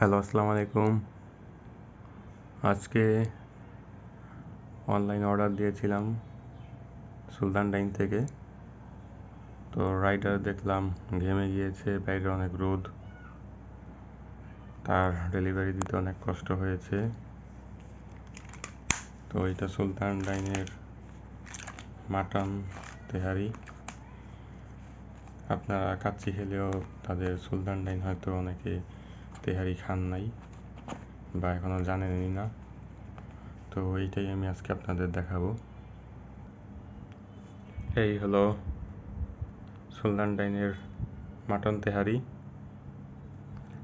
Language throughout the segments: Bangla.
হ্যালো, আসসালামু আলাইকুম। আজকে অনলাইন অর্ডার দিয়েছিলাম সুলতান ডাইন থেকে। তো রাইডার দেখলাম, ঘেমে গিয়েছে বাইরে অনেক রোদ। তার ডেলিভারি দিতে অনেক কষ্ট হয়েছে। তো এটা সুলতান ডাইনের মাটন তেহারি। আপনারা কাচ্চি খেলেও তাদের সুলতান ডাইন হয়তো অনেকে তেহারি খান নাই বা এখনও জানেনই না। তো এইটাই আমি আজকে আপনাদের দেখাবো। এই হলো সুলতান ডাইনের মাটন তেহারি।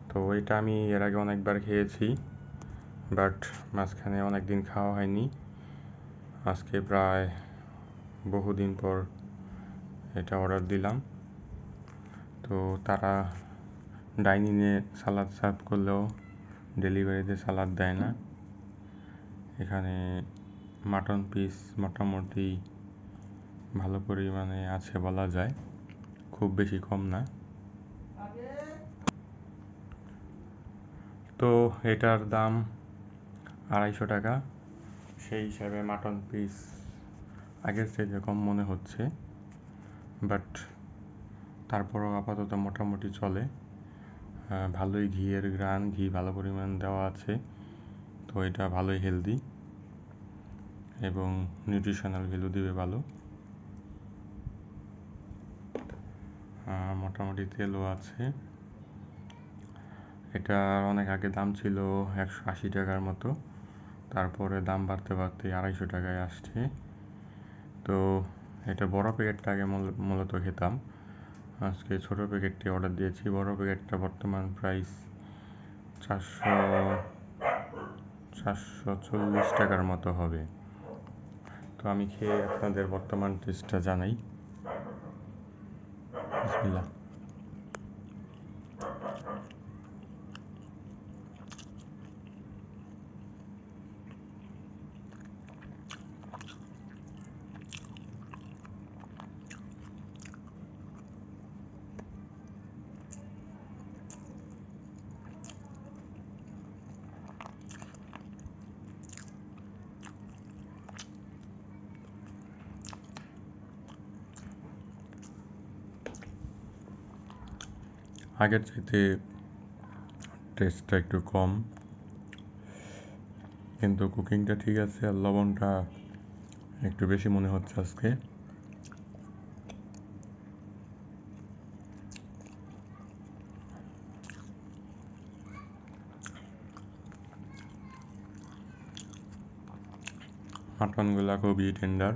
তো ওইটা আমি এর আগে অনেকবার খেয়েছি, বাট মাঝখানে অনেক দিন খাওয়া হয়নি। আজকে প্রায় বহুদিন পর এটা অর্ডার দিলাম। তো তারা ডাইনিংয়ে সালাদ সার্ভ করলেও ডেলিভারিতে সালাদ দেয় না। এখানে মাটন পিস মোটামুটি ভালো পরিমাণে আছে বলা যায়। খুব বেশি কম না। তো এটার দাম আড়াইশো টাকা। সেই হিসাবে মাটন পিস আগের থেকে কম মনে হচ্ছে, বাট তারপরও আপাতত মোটামুটি চলে। ভালোই ঘিয়ের গ্রান ঘি ভালো পরিমাণ দেওয়া আছে। তো এটা ভালোই হেলদি এবং নিউট্রিশনাল ভ্যালু দিবে ভালো। মোটামুটি তেলও আছে। এটা অনেক আগে দাম ছিল একশো আশি টাকার মতো। তারপরে দাম বাড়তে বাড়তে আড়াইশো টাকায় আসছে। তো এটা বড় প্যাকেটটা আগে মূলত খেতাম। আজকে ছোট প্যাকেটটি অর্ডার দিয়েছি। বড় প্যাকেটটা বর্তমান প্রাইস চারশো চারশো চল্লিশ টাকার মতো হবে। তো আমি খেয়ে আপনাদের বর্তমান টেস্টটা জানাই। আগের চাইতে টেস্টটা একটু কম। কিন্তু কুকিংটা ঠিক আছে আর লবণটা একটু বেশি মনে হচ্ছে আজকে। মাটনগুলা খুবই টেন্ডার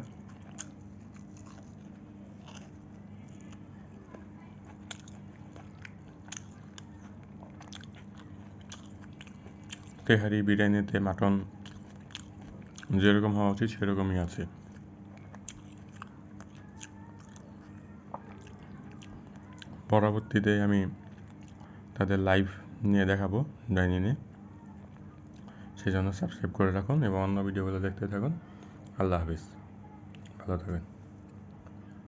তেহারি বিরিয়ানিতে মাটন যেরকম হওয়া উচিত সেরকমই আছে। পরবর্তীতে আমি তাদের লাইভ নিয়ে দেখাবো ডাইনিংয়ে সেই জন্য সাবস্ক্রাইব করে রাখুন এবং অন্য ভিডিওগুলো দেখতে থাকুন। আল্লাহ হাফিজ। ভালো থাকবেন।